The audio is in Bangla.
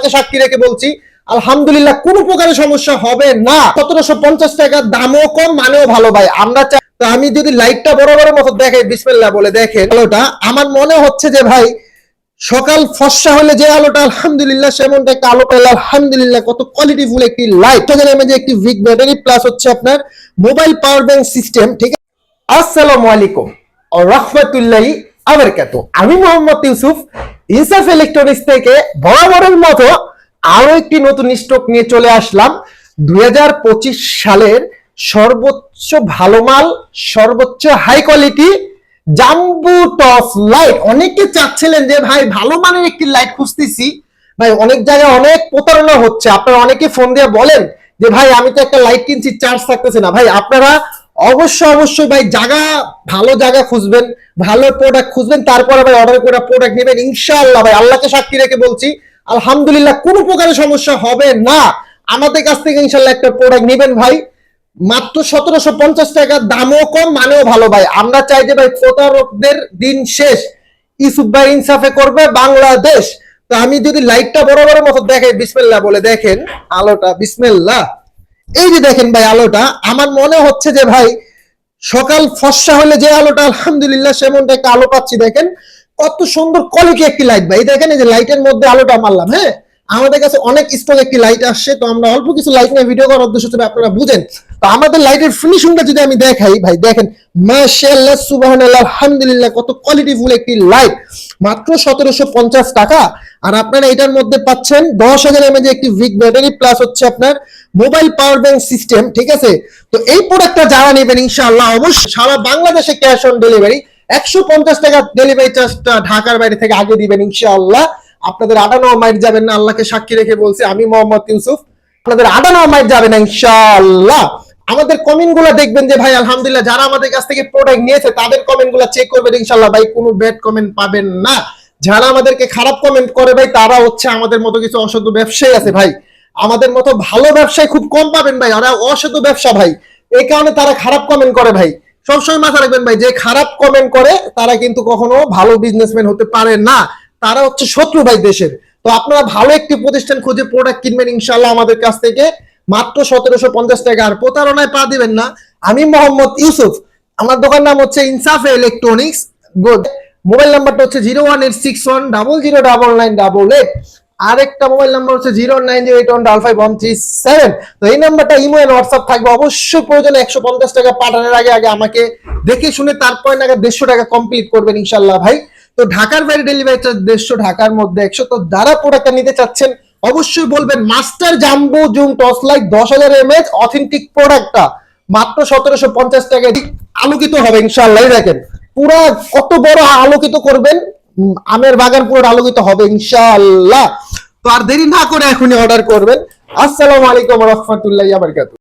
আল্লাহকে সাক্ষী রেখে বলছি, আলহামদুলিল্লাহ কোনো প্রকারের সমস্যা হবে না। সতেরোশো পঞ্চাশ টাকা দামও কম, মানেও ভালো ভাই। আমরা তো আমি যদি লাইটটা বড় বড় মতো দেখাই, বিসমিল্লাহ বলে দেখেন। আলোটা, আমার মনে হচ্ছে যে ভাই, সকাল ফর্সা হলে যে আলোটা, আলহামদুলিল্লাহ সেমনটা একটা আলো পেলে, আলহামদুলিল্লাহ কত কোয়ালিটিফুল একটি লাইট যে একটি উইক ব্যাটারি প্লাস হচ্ছে আপনার মোবাইল পাওয়ার ব্যাংক সিস্টেম ঠিক আছে? আসসালামু আলাইকুম। ও রহমতুল্লাহি আবরকাতু। আমি মোহাম্মদ ইউসুফ ইনসাফ ইলেকট্রনিক্স থেকে বরাবরের মতো আরও একটি নতুন স্টক নিয়ে চলে আসলাম। দু হাজার পঁচিশ সালের সর্বোচ্চ ভালো মাল, সর্বোচ্চ high quality jumbo toss light অনেকে চাচ্ছিলেন যে, ভাই, ভালো মানের একটি লাইট খুঁজতেছি। ভাই, অনেক জায়গায় অনেক প্রতারণা হচ্ছে। আপনারা অনেকে ফোন দিয়ে বলেন যে, ভাই, আমি তো একটা লাইট কিনছি চার্জ থাকতেছে না। ভাই, আপনারা অবশ্যই অবশ্যই ভাই, জায়গা, ভালো জায়গা খুঁজবেন, ভালো প্রোডাক্ট খুঁজবেন, তারপরে ভাই অর্ডার করে প্রোডাক্ট নেবেন, ইনশাআল্লাহ ভাই, আল্লাহকে সাক্ষী রেখে বলছি, আলহামদুলিল্লাহ কোনো প্রকারের সমস্যা হবে না। আমাদের কাছ থেকে ইনশাল্লাহ একটা প্রোডাক্ট নেবেন ভাই, মাত্র সতেরোশো পঞ্চাশ টাকা, দামও কম, মানেও ভালো ভাই। আমরা চাই যে ভাই প্রতারকদের দিন শেষ। ইসুফ ভাই ইনসাফে করবে বাংলাদেশ। তো আমি যদি লাইটটা বড় বড় মতো দেখাই, বিসমিল্লাহ বলে দেখেন, আলোটা, বিসমিল্লাহ। এই যে দেখেন ভাই আলোটা, আমার মনে হচ্ছে যে ভাই সকাল ফর্সা হলে যে আলোটা, আলহামদুলিল্লাহ সেমনটা একটা আলো পাচ্ছি, দেখেন। কত সুন্দর কলিকে একটি লাইট ভাই। দেখেন, এই যে লাইটের মধ্যে আলোটা মারলাম হ্যাঁ? আমাদের কাছে অনেক স্টক একটি লাইট আসছে, তো আমরা অল্প কিছু লাইট নিয়ে ভিডিও করার উদ্দেশ্য হিসেবে আপনারা বুঝেন। তো আমাদের লাইটের ফিনিশিংটা যদি আমি দেখাই, ভাই দেখেন, মাশাআল্লাহ, সুবহানাল্লাহ, আলহামদুলিল্লাহ, কত কোয়ালিটিফুল একটি লাইট মাত্র সতেরোশো পঞ্চাশ টাকা। আর আপনারা এটার মধ্যে পাচ্ছেন দশ হাজার এমএজ একটি উইক ব্যাটারি প্লাস হচ্ছে আপনার মোবাইল পাওয়ার ব্যাংক সিস্টেম ঠিক আছে? তো এই প্রোডাক্টটা যারা নেবেন, ইনশাআল্লাহ, অবশ্যই সারা বাংলাদেশে ক্যাশ অন ডেলিভারি একশো পঞ্চাশ টাকা ডেলিভারি চার্জটা ঢাকার বাইরে থেকে আগে দিবেন, ইনশাআল্লাহ। আপনাদের আটানো মাইট যাবেন না, আল্লাহকে সাক্ষী রেখে বলছি, আমি মোহাম্মদ ইউসুফ। আপনাদের আটানো মাইট যাবে না, ইনশাআল্লাহ। আমাদের কমেন্টগুলা দেখবেন যে, ভাই, আলহামদুলিল্লাহ, যারা আমাদের কাছ থেকে প্রোডাক্ট নিয়েছে, তাদের কমেন্টগুলা চেক করবেন ইনশাল্লাহ ভাই, কোনো ব্যাড কমেন্ট পাবেন না। যারা আমাদেরকে খারাপ কমেন্ট করে, ভাই, তারা হচ্ছে আমাদের মতো কিছু অসাধু ব্যবসায়ী আছে, ভাই। আমাদের মতো ভালো ব্যবসায় খুব কম পাবেন, ভাই। ওরা অসাধু ব্যবসা, ভাই। এই কারণে তারা খারাপ কমেন্ট করে, ভাই। সবসময় মাথা রাখবেন, ভাই, যে খারাপ কমেন্ট করে, তারা কিন্তু কখনো ভালো বিজনেসম্যান হতে পারে না। তারা হচ্ছে শত্রু, ভাই, দেশের। তো আপনারা ভালো একটি প্রতিষ্ঠান খুঁজে প্রোডাক্ট কিনবেন ইনশাল্লাহ আমাদের কাছ থেকে। মাত্র সতেরোশো পঞ্চাশ টাকা। আর প্রতারণায় পা দিবেন না। আমি মোহাম্মদ ইউসুফ। আমার দোকান নাম হচ্ছে ইনসাফ ইলেকট্রনিক্স। গুড মোবাইল নাম্বারটা হচ্ছে zero one eight six one double zero double nine double eight. আরেকটা মোবাইল নাম্বার হচ্ছে zero nine zero eight one double five one three seven. তো এই নাম্বারটা ইমো এন্ড হোয়াটসঅ্যাপ থাকবে। অবশ্যই প্রয়োজনে একশো পঞ্চাশ টাকা পাঠানোর আগে আগে আমাকে দেখে শুনে তারপরে নাগাদ দেড়শো টাকা কমপ্লিট করবেন ইনশাল্লাহ ভাই। তো ঢাকার বাইরে ডেলিভারি চার্জ দেড়শো ঢাকার মধ্যে একশো। তো যারা প্রোডাক্টটা নিতে চাচ্ছেন অবশ্যই বলবেন, master jumbo zoom toss light দশ হাজার এম এইচ অথেন্টিক প্রোডাক্টটা মাত্র সতেরোশো পঞ্চাশ টাকায় আলোকিত হবে ইনশাল্লাহ দেখেন, পুরা কত বড় আলোকিত করবেন? আমের বাগান পুরো আলোকিত হবে ইনশাল্লাহ তো আর দেরি না করে এখনই অর্ডার করবেন। আসসালামু আলাইকুম রহমতুল্লাহ বারকাতু